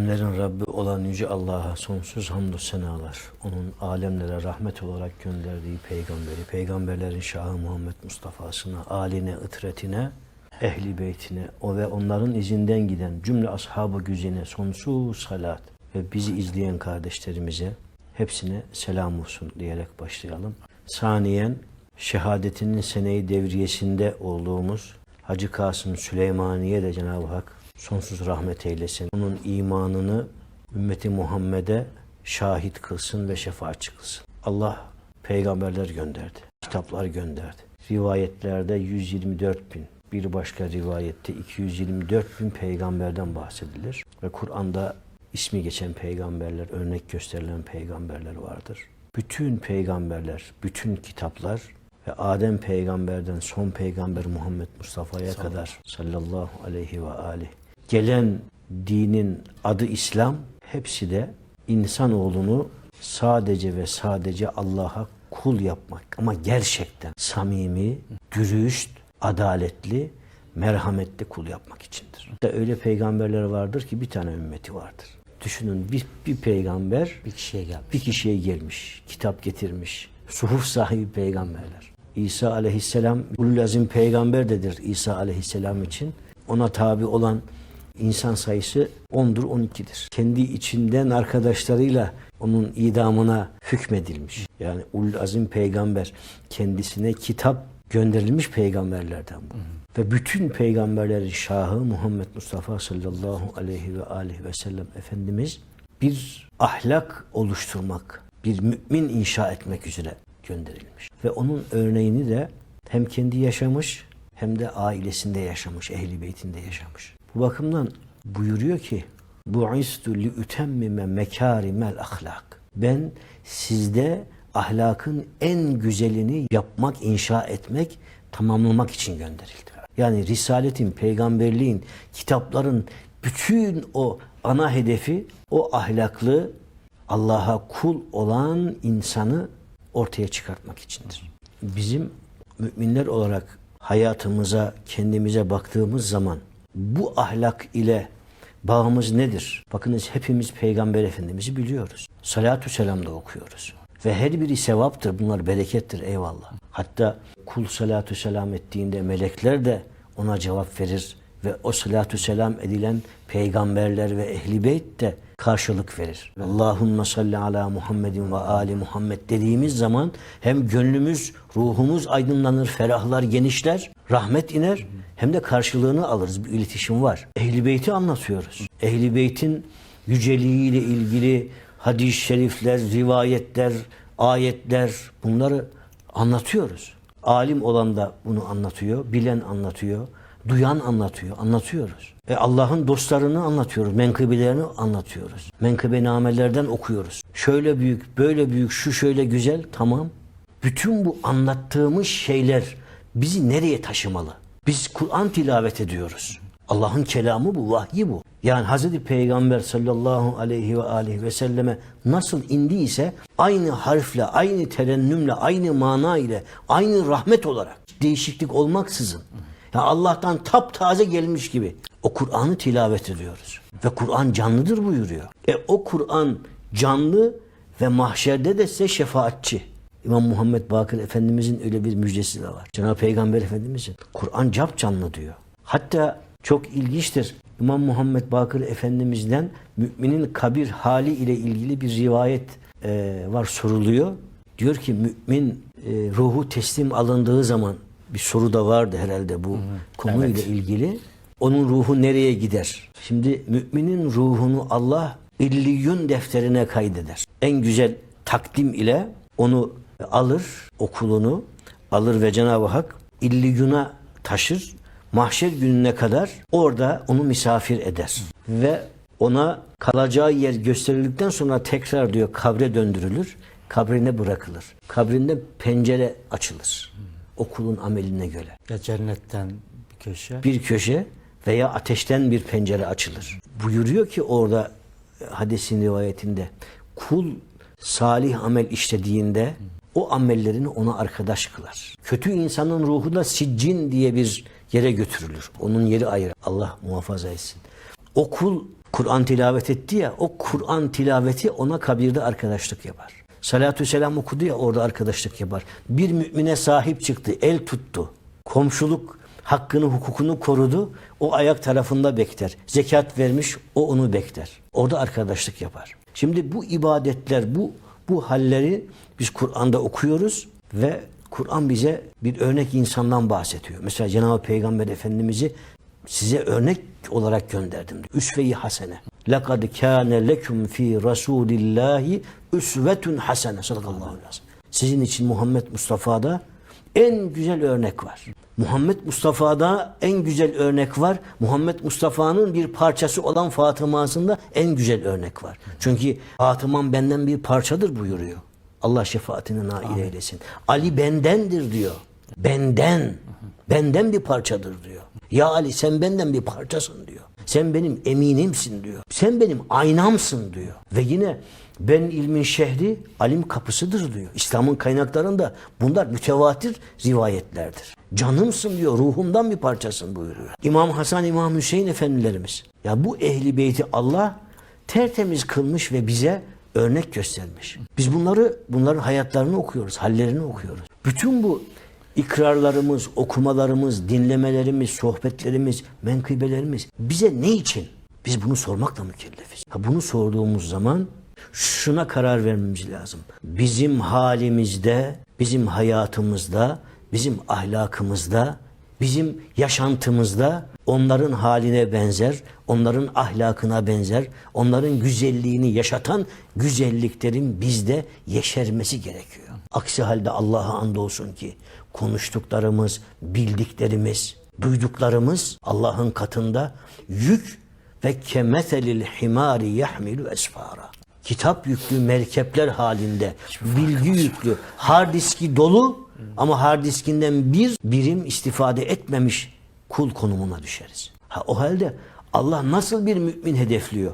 Alemlerin Rabbi olan Yüce Allah'a sonsuz hamdü senalar. Onun alemlere rahmet olarak gönderdiği peygamberi, peygamberlerin Şahı Muhammed Mustafa'sına, aline, ıtretine, ehli beytine o ve onların izinden giden cümle ashabı güzine sonsuz salat ve bizi izleyen kardeşlerimize hepsine selam olsun diyerek başlayalım. Saniyen şehadetinin seneyi devriyesinde olduğumuz Hacı Kasım Süleymaniye de Cenab-ı Hak sonsuz rahmet eylesin. Onun imanını ümmeti Muhammed'e şahit kılsın ve şefaatçi kılsın. Allah peygamberler gönderdi, kitaplar gönderdi. Rivayetlerde 124 bin, bir başka rivayette 224 bin peygamberden bahsedilir. Ve Kur'an'da ismi geçen peygamberler, örnek gösterilen peygamberler vardır. Bütün peygamberler, bütün kitaplar ve Adem peygamberden son peygamber Muhammed Mustafa'ya kadar sallallahu aleyhi ve aleyhi gelen dinin adı İslam hepsi de insanoğlunu sadece ve sadece Allah'a kul yapmak ama gerçekten samimi, dürüst, adaletli, merhametli kul yapmak içindir. De öyle peygamberler vardır ki bir tane ümmeti vardır. Düşünün bir, bir peygamber Bir kişiye gelmiş. bir kişiye gelmiş, kitap getirmiş. Suhuf sahibi peygamberler. İsa aleyhisselam ulul azim peygamberdedir İsa aleyhisselam için. Ona tabi olan insan sayısı 10'dur 12'dir. Kendi içinden arkadaşlarıyla onun idamına hükmedilmiş. Yani ulul azim peygamber kendisine kitap gönderilmiş peygamberlerden bu. Ve bütün peygamberlerin şahı Muhammed Mustafa sallallahu aleyhi ve aleyhi ve sellem Efendimiz bir ahlak oluşturmak, bir mümin inşa etmek üzere gönderilmiş. Ve onun örneğini de hem kendi yaşamış hem de ailesinde yaşamış, ehli beytinde yaşamış. Bu bakımdan buyuruyor ki Bu'istu li ütemmime mekârimel ahlak. Ben sizde ahlakın en güzelini yapmak, inşa etmek, tamamlamak için gönderildim. Yani risaletin, peygamberliğin, kitapların bütün o ana hedefi o ahlaklı, Allah'a kul olan insanı ortaya çıkartmak içindir. Bizim müminler olarak hayatımıza, kendimize baktığımız zaman bu ahlak ile bağımız nedir? Bakınız hepimiz Peygamber Efendimiz'i biliyoruz. Salatü selam da okuyoruz. Ve her biri sevaptır. Bunlar berekettir eyvallah. Hatta kul salatü selam ettiğinde melekler de ona cevap verir ve o salatü selam edilen peygamberler ve ehli beyt de karşılık verir. Allahümme salli ala Muhammedin ve ali Muhammed dediğimiz zaman hem gönlümüz, ruhumuz aydınlanır, ferahlar, genişler, rahmet iner hem de karşılığını alırız. Bir iletişim var. Ehli beyti anlatıyoruz. Ehli beytin yüceliğiyle ilgili hadis-i şerifler, rivayetler, ayetler bunları anlatıyoruz. Alim olan da bunu anlatıyor, bilen anlatıyor, duyan anlatıyor, anlatıyoruz. E Allah'ın dostlarını anlatıyoruz, menkıbelerini anlatıyoruz. Menkıbenamelerden okuyoruz. Şöyle büyük, böyle büyük, şu şöyle güzel, tamam. Bütün bu anlattığımız şeyler bizi nereye taşımalı? Biz Kur'an tilavet ediyoruz. Allah'ın kelamı bu, vahyi bu. Yani Hazreti Peygamber sallallahu aleyhi ve aleyhi ve selleme nasıl indiyse aynı harfle, aynı terennümle, aynı mana ile, aynı rahmet olarak değişiklik olmaksızın ya Allah'tan taptaze gelmiş gibi o Kur'an'ı tilavet ediyoruz. Ve Kur'an canlıdır buyuruyor. E o Kur'an canlı ve mahşerde de size şefaatçi. İmam Muhammed Bakır Efendimizin öyle bir müjdesi de var. Cenab-ı Peygamber Efendimizin. Kur'an cap canlı diyor. Hatta çok ilginçtir. İmam Muhammed Bakır Efendimiz'den müminin kabir hali ile ilgili bir rivayet e, var soruluyor. Diyor ki mümin e, ruhu teslim alındığı zaman bir soru da vardı herhalde bu konuyla Evet. ilgili. Onun ruhu nereye gider? Şimdi müminin ruhunu Allah İlliyun defterine kaydeder. En güzel takdim ile onu alır, okulunu alır ve Cenab-ı Hak İlliyun'a taşır. Mahşer gününe kadar orada onu misafir eder. Ve ona kalacağı yer gösterildikten sonra tekrar diyor kabre döndürülür. Kabrine bırakılır. Kabrinde pencere açılır. Okulun ameline göre Ya cennetten bir köşe. bir köşe veya ateşten bir pencere açılır. Buyuruyor ki orada e, hadisin rivayetinde kul salih amel işlediğinde o amellerini ona arkadaş kılar. Kötü insanın ruhu da siccin diye bir yere götürülür. Onun yeri ayrı. Allah muhafaza etsin. O kul Kur'an tilavet etti ya o Kur'an tilaveti ona kabirde arkadaşlık yapar. Salatü selam okudu ya orada arkadaşlık yapar. Bir mümine sahip çıktı, el tuttu. Komşuluk hakkını, hukukunu korudu. O ayak tarafında bekler. Zekat vermiş, o onu bekler. Orada arkadaşlık yapar. Şimdi bu ibadetler, bu bu halleri biz Kur'an'da okuyoruz ve Kur'an bize bir örnek insandan bahsediyor. Mesela Cenab-ı Peygamber Efendimiz'i size örnek olarak gönderdim. Üsve-i hasene. لَقَدْ كَانَ لَكُمْ ف۪ي رَسُولِ اللّٰهِ üsvetun hasene. Sadakallahu aleyhi ve sellem. Sizin için Muhammed Mustafa'da en güzel örnek var. Muhammed Mustafa'da en güzel örnek var. Muhammed Mustafa'nın bir parçası olan Fatıma'sında en güzel örnek var. Çünkü Fatıma'm benden bir parçadır buyuruyor. Allah şefaatini nail eylesin. Ali bendendir diyor. Benden. Benden bir parçadır diyor. Ya Ali sen benden bir parçasın diyor. Sen benim eminimsin diyor. Sen benim aynamsın diyor. Ve yine ben ilmin şehri alim kapısıdır diyor. İslam'ın kaynaklarında bunlar mütevatir rivayetlerdir. Canımsın diyor, ruhumdan bir parçasın buyuruyor. İmam Hasan, İmam Hüseyin efendilerimiz. Ya bu ehli beyti Allah tertemiz kılmış ve bize örnek göstermiş. Biz bunları bunların hayatlarını okuyoruz, hallerini okuyoruz. Bütün bu ikrarlarımız, okumalarımız, dinlemelerimiz, sohbetlerimiz, menkıbelerimiz bize ne için? Biz bunu sormakla mükellefiz. Ha bunu sorduğumuz zaman şuna karar vermemiz lazım. Bizim halimizde, bizim hayatımızda, bizim ahlakımızda, bizim yaşantımızda onların haline benzer, onların ahlakına benzer, onların güzelliğini yaşatan güzelliklerin bizde yeşermesi gerekiyor. Aksi halde Allah'a andolsun ki konuştuklarımız, bildiklerimiz, duyduklarımız Allah'ın katında yük ve kemeselil himari yahmilu esfara. Kitap yüklü merkepler halinde, bilgi yüklü, hard diski dolu ama hard diskinden bir birim istifade etmemiş kul konumuna düşeriz. Ha, o halde Allah nasıl bir mümin hedefliyor?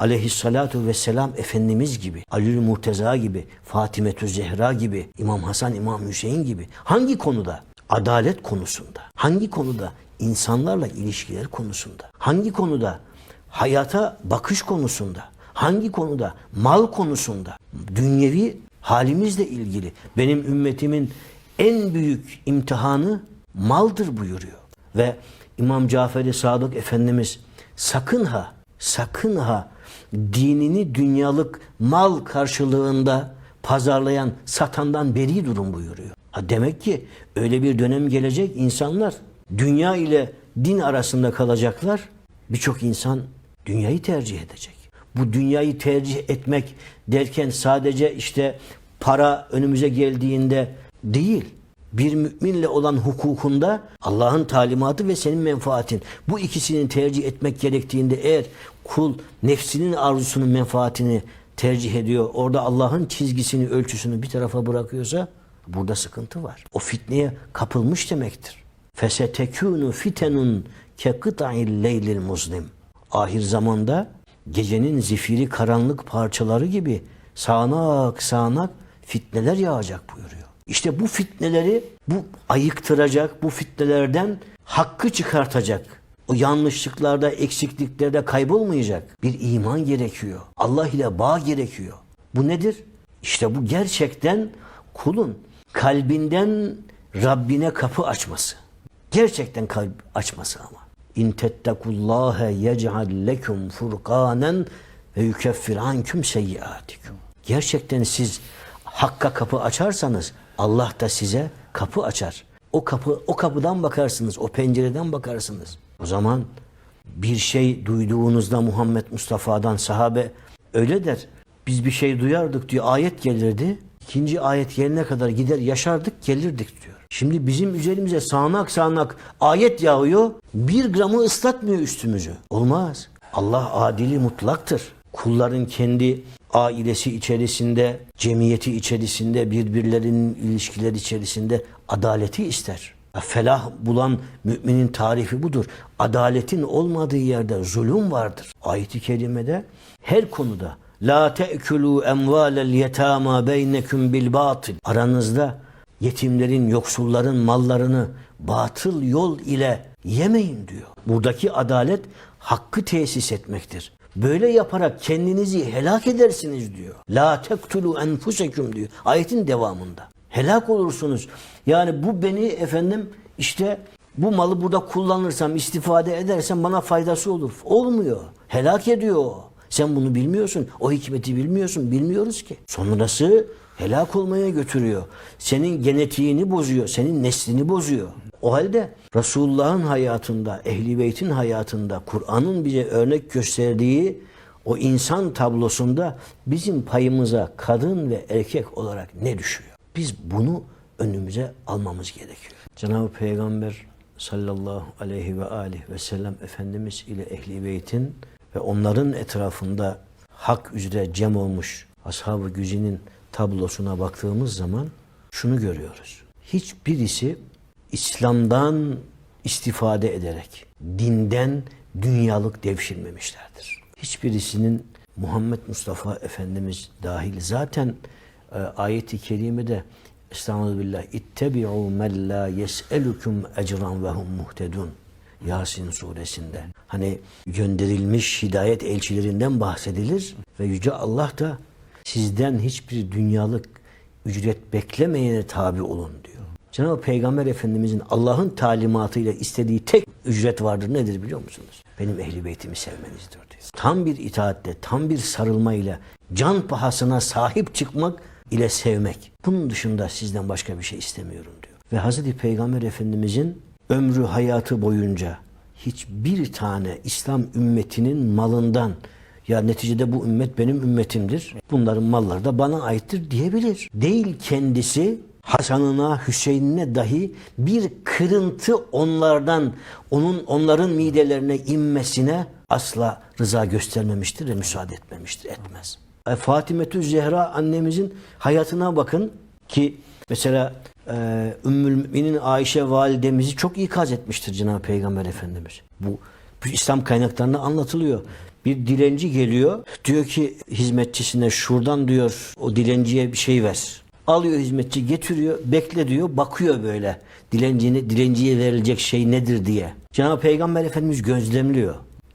Aleyhissalatu vesselam Efendimiz gibi, Aliül Murteza gibi, Fatimetü Zehra gibi, İmam Hasan, İmam Hüseyin gibi. Hangi konuda? Adalet konusunda. Hangi konuda? İnsanlarla ilişkiler konusunda. Hangi konuda? Hayata bakış konusunda. Hangi konuda? Mal konusunda. Dünyevi halimizle ilgili. Benim ümmetimin en büyük imtihanı maldır buyuruyor. Ve İmam Cafer-i Sadık Efendimiz sakın ha, sakın ha dinini dünyalık mal karşılığında pazarlayan satandan beri durun buyuruyor. Ha demek ki öyle bir dönem gelecek insanlar dünya ile din arasında kalacaklar. Birçok insan dünyayı tercih edecek. Bu dünyayı tercih etmek derken sadece işte para önümüze geldiğinde değil. Bir müminle olan hukukunda Allah'ın talimatı ve senin menfaatin. Bu ikisini tercih etmek gerektiğinde eğer kul nefsinin arzusunun menfaatini tercih ediyor. Orada Allah'ın çizgisini, ölçüsünü bir tarafa bırakıyorsa burada sıkıntı var. O fitneye kapılmış demektir. Fesetekûnü fitenun kekıta'il leylil muzlim. Ahir zamanda gecenin zifiri karanlık parçaları gibi sağanak sağanak fitneler yağacak buyuruyor. İşte bu fitneleri bu ayıktıracak, bu fitnelerden hakkı çıkartacak. O yanlışlıklarda, eksikliklerde kaybolmayacak bir iman gerekiyor. Allah ile bağ gerekiyor. Bu nedir? İşte bu gerçekten kulun kalbinden Rabbine kapı açması. Gerçekten kalp açması ama. İn tettekullâhe yec'al lekum furkanen ve yukeffir anküm seyyiatikum. Gerçekten siz hakka kapı açarsanız Allah da size kapı açar. O kapı o kapıdan bakarsınız, o pencereden bakarsınız. O zaman bir şey duyduğunuzda Muhammed Mustafa'dan sahabe öyle der. Biz bir şey duyardık diyor. Ayet gelirdi. İkinci ayet gelene kadar gider yaşardık gelirdik diyor. Şimdi bizim üzerimize sağanak sağanak ayet yağıyor. Bir gramı ıslatmıyor üstümüzü. Olmaz. Allah adili mutlaktır. Kulların kendi ailesi içerisinde, cemiyeti içerisinde, birbirlerinin ilişkileri içerisinde adaleti ister. Felah bulan müminin tarifi budur. Adaletin olmadığı yerde zulüm vardır. Ayet-i kerimede her konuda La te'kulu emvalel yetama beynekum bil batil. Aranızda yetimlerin, yoksulların mallarını batıl yol ile yemeyin diyor. Buradaki adalet hakkı tesis etmektir. Böyle yaparak kendinizi helak edersiniz diyor. La tektulu enfusekum diyor. Ayetin devamında. Helak olursunuz. Yani bu beni efendim işte bu malı burada kullanırsam, istifade edersem bana faydası olur. Olmuyor. Helak ediyor o. Sen bunu bilmiyorsun. O hikmeti bilmiyorsun. Bilmiyoruz ki. Sonrası helak olmaya götürüyor. Senin genetiğini bozuyor. Senin neslini bozuyor. O halde Resulullah'ın hayatında, Ehli Beyt'in hayatında, Kur'an'ın bize örnek gösterdiği o insan tablosunda bizim payımıza kadın ve erkek olarak ne düşüyor? Biz bunu önümüze almamız gerekiyor. Cenab-ı Peygamber sallallahu aleyhi ve aleyhi ve sellem Efendimiz ile Ehli Beyt'in ve onların etrafında hak üzere cem olmuş ashab-ı güzinin tablosuna baktığımız zaman şunu görüyoruz. Hiçbirisi İslam'dan istifade ederek dinden dünyalık devşirmemişlerdir. Hiçbirisinin Muhammed Mustafa Efendimiz dahil zaten e, ayeti kerimede Estağfirullah ittebi'u men la yes'elukum ecran ve hum muhtedun. Yasin suresinde. Hani gönderilmiş hidayet elçilerinden bahsedilir ve Yüce Allah da sizden hiçbir dünyalık ücret beklemeyene tabi olun diyor. Cenab-ı Peygamber Efendimizin Allah'ın talimatıyla istediği tek ücret vardır nedir biliyor musunuz? Benim ehli beytimi sevmenizdir diyor. Tam bir itaatle, tam bir sarılmayla, can pahasına sahip çıkmak ile sevmek. Bunun dışında sizden başka bir şey istemiyorum diyor. Ve Hazreti Peygamber Efendimizin ömrü hayatı boyunca hiçbir tane İslam ümmetinin malından ya neticede bu ümmet benim ümmetimdir. Bunların malları da bana aittir diyebilir. Değil kendisi Hasan'ına, Hüseyin'ine dahi bir kırıntı onlardan, onun onların midelerine inmesine asla rıza göstermemiştir ve müsaade etmemiştir, etmez. E, Fatimetü Zehra annemizin hayatına bakın ki mesela e, Ümmül Müminin Ayşe validemizi çok ikaz etmiştir Cenab-ı Peygamber Efendimiz. Bu, bu İslam kaynaklarında anlatılıyor. Bir dilenci geliyor. Diyor ki hizmetçisine şuradan diyor o dilenciye bir şey ver. Alıyor hizmetçi getiriyor. Bekle diyor. Bakıyor böyle. Dilencine, dilenciye verilecek şey nedir diye. Cenab-ı Peygamber Efendimiz gözlemliyor.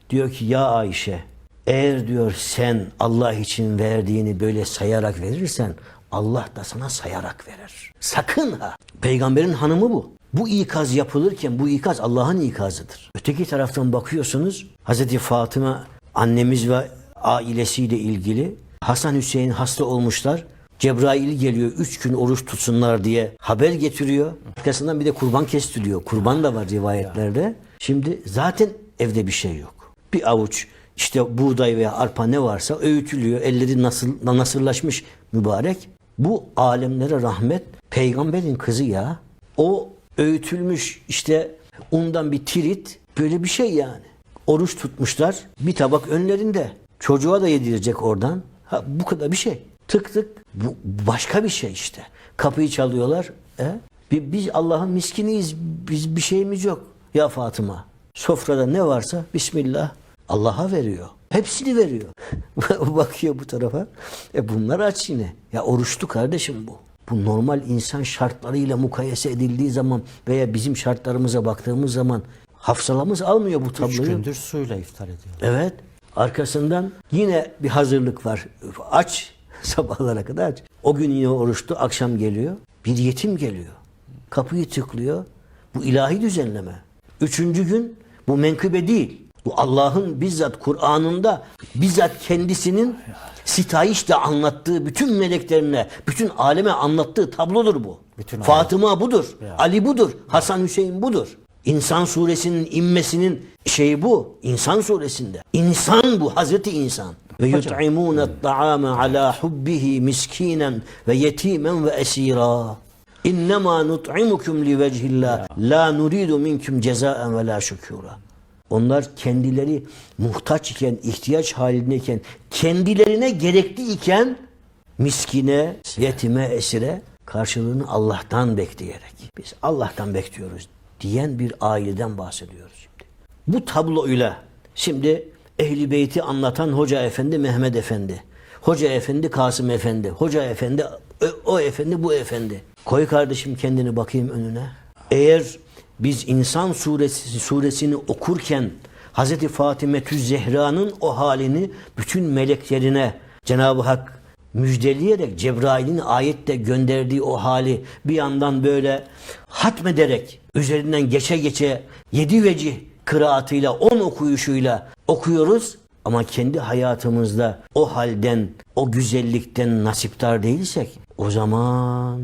Diyor ki ya Ayşe eğer diyor sen Allah için verdiğini böyle sayarak verirsen Allah da sana sayarak verir. Sakın ha. Peygamberin hanımı bu. Bu ikaz yapılırken bu ikaz Allah'ın ikazıdır. Öteki taraftan bakıyorsunuz Hazreti Fatıma annemiz ve ailesiyle ilgili Hasan Hüseyin hasta olmuşlar. Cebrail geliyor üç gün oruç tutsunlar diye haber getiriyor. Arkasından bir de kurban kestiriyor. Kurban da var rivayetlerde. Şimdi zaten evde bir şey yok. Bir avuç işte buğday veya arpa ne varsa öğütülüyor. Elleri nasıl nasırlaşmış mübarek. Bu alemlere rahmet peygamberin kızı ya. O öğütülmüş işte undan bir tirit böyle bir şey yani. Oruç tutmuşlar bir tabak önlerinde. Çocuğa da yedirecek oradan. Ha, bu kadar bir şey. Tık tık bu başka bir şey işte. Kapıyı çalıyorlar. E? Bi- Biz Allah'ın miskiniyiz. Biz bir şeyimiz yok. Ya Fatıma sofrada ne varsa Bismillah Allah'a veriyor. Hepsini veriyor. Bakıyor bu tarafa. E bunlar aç yine. Ya oruçlu kardeşim bu. Bu normal insan şartlarıyla mukayese edildiği zaman veya bizim şartlarımıza baktığımız zaman hafsalamız almıyor bu Üç tabloyu. gündür suyla iftar ediyor. Evet. Arkasından yine bir hazırlık var. Aç. Sabahlara kadar aç. O gün yine oruçlu. Akşam geliyor. Bir yetim geliyor. Kapıyı tıklıyor. Bu ilahi düzenleme. Üçüncü gün bu menkıbe değil. Bu Allah'ın bizzat Kur'an'ında bizzat kendisinin sitayişle anlattığı bütün meleklerine, bütün aleme anlattığı tablodur bu. Bütün Fatıma budur. Ali budur. Hasan Hüseyin budur. İnsan suresinin inmesinin şeyi bu. İnsan suresinde. İnsan bu. Hazreti insan. Ve yut'imûne at-ta'ame ala hubbihi miskinen ve yetimen ve esira. İnnemâ nut'imukum li vechillah la nuridu minkum cezaen ve la şükûra. Onlar kendileri muhtaç iken, ihtiyaç halindeyken, kendilerine gerekli iken miskine, yetime, esire karşılığını Allah'tan bekleyerek. Biz Allah'tan bekliyoruz diyen bir aileden bahsediyoruz şimdi. Bu tabloyla şimdi Ehli Beyt'i anlatan Hoca Efendi Mehmet Efendi, Hoca Efendi Kasım Efendi, Hoca Efendi o, o efendi bu efendi. Koy kardeşim kendini bakayım önüne. Eğer biz insan suresi suresini okurken Hazreti Fatime Zehra'nın o halini bütün meleklerine Cenab-ı Hak müjdeleyerek Cebrail'in ayette gönderdiği o hali bir yandan böyle hatmederek üzerinden geçe geçe yedi vecih kıraatıyla on okuyuşuyla okuyoruz. Ama kendi hayatımızda o halden o güzellikten nasiptar değilsek o zaman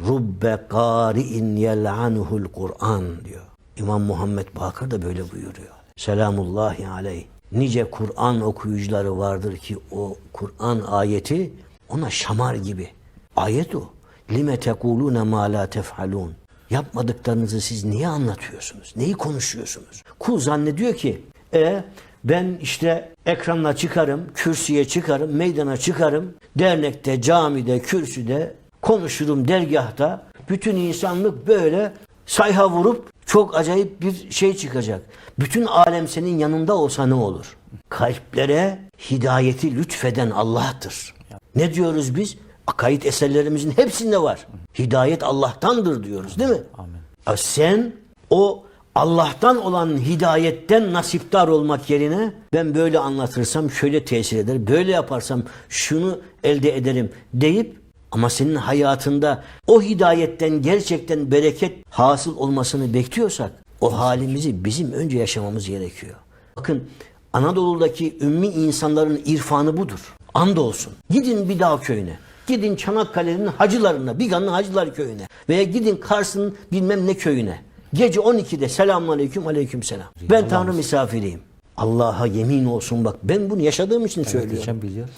rubbe kari'in yel'anuhul Kur'an diyor. İmam Muhammed Bakır da böyle buyuruyor. Selamullahi aleyh. Nice Kur'an okuyucuları vardır ki o Kur'an ayeti ona şamar gibi. Ayet o. Lime tekulune ma la tef'alun. Yapmadıklarınızı siz niye anlatıyorsunuz? Neyi konuşuyorsunuz? Kul zannediyor ki e ben işte ekranla çıkarım, kürsüye çıkarım, meydana çıkarım, dernekte, camide, kürsüde konuşurum dergahta. Bütün insanlık böyle sayha vurup çok acayip bir şey çıkacak. Bütün alem senin yanında olsa ne olur? Kalplere hidayeti lütfeden Allah'tır. Ne diyoruz biz? Akaid eserlerimizin hepsinde var. Hidayet Allah'tandır diyoruz değil mi? Amin. Sen o Allah'tan olan hidayetten nasiptar olmak yerine ben böyle anlatırsam şöyle tesir eder, böyle yaparsam şunu elde ederim deyip ama senin hayatında o hidayetten gerçekten bereket hasıl olmasını bekliyorsak o halimizi bizim önce yaşamamız gerekiyor. Bakın Anadolu'daki ümmi insanların irfanı budur. Andolsun. Gidin bir dağ köyüne. Gidin Çanakkale'nin hacılarına, Bigan'ın hacılar köyüne veya gidin Kars'ın bilmem ne köyüne. Gece 12'de selamun aleyküm aleyküm selam. Ben Tanrı misafiriyim. Allah'a yemin olsun bak ben bunu yaşadığım için söylüyorum. Hocam biliyor.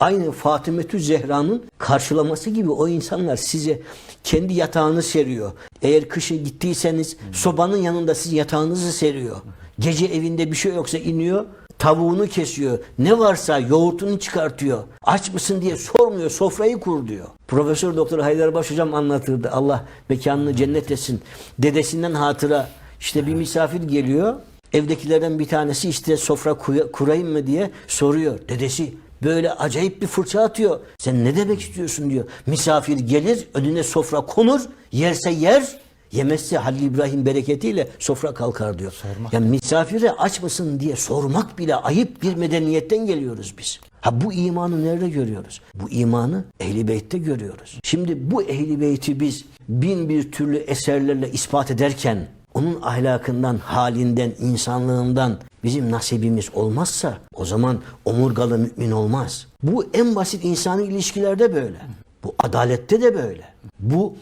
Aynı Fatimetü Zehra'nın karşılaması gibi o insanlar size kendi yatağını seriyor. Eğer kışı gittiyseniz sobanın yanında sizin yatağınızı seriyor. Gece evinde bir şey yoksa iniyor tavuğunu kesiyor. Ne varsa yoğurtunu çıkartıyor. Aç mısın diye sormuyor. Sofrayı kur diyor. Profesör Doktor Haydarbaş hocam anlatırdı. Allah mekanını cennet etsin. Dedesinden hatıra işte bir misafir geliyor. Evdekilerden bir tanesi işte sofra kurayım mı diye soruyor. Dedesi böyle acayip bir fırça atıyor. Sen ne demek istiyorsun diyor. Misafir gelir önüne sofra konur. Yerse yer Yemezse Halil İbrahim bereketiyle sofra kalkar diyor. Sormak. Yani misafire aç mısın diye sormak bile ayıp bir medeniyetten geliyoruz biz. Ha bu imanı nerede görüyoruz? Bu imanı Ehli Beyt'te görüyoruz. Şimdi bu Ehli Beyt'i biz bin bir türlü eserlerle ispat ederken onun ahlakından, halinden, insanlığından bizim nasibimiz olmazsa o zaman omurgalı mümin olmaz. Bu en basit insani ilişkilerde böyle. Bu adalette de böyle. Bu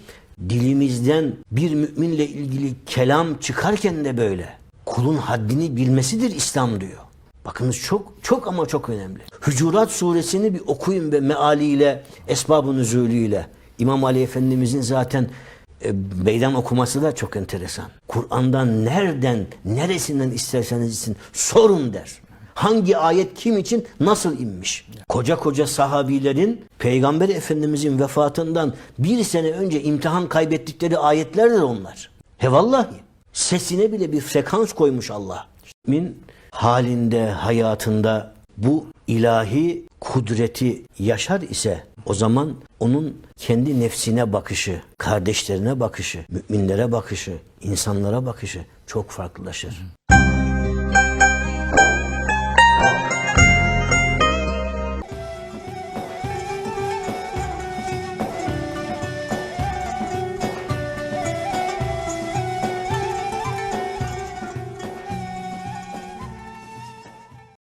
dilimizden bir müminle ilgili kelam çıkarken de böyle. Kulun haddini bilmesidir İslam diyor. Bakınız çok çok ama çok önemli. Hucurat suresini bir okuyun ve mealiyle, esbab-ı. İmam Ali Efendimizin zaten e, meydan okuması da çok enteresan. Kur'an'dan nereden, neresinden isterseniz isin sorun der. Hangi ayet kim için nasıl inmiş? Koca koca sahabilerin Peygamber Efendimizin vefatından bir sene önce imtihan kaybettikleri ayetlerdir onlar. He vallahi sesine bile bir frekans koymuş Allah. Min halinde, hayatında bu ilahi kudreti yaşar ise o zaman onun kendi nefsine bakışı, kardeşlerine bakışı, müminlere bakışı, insanlara bakışı çok farklılaşır.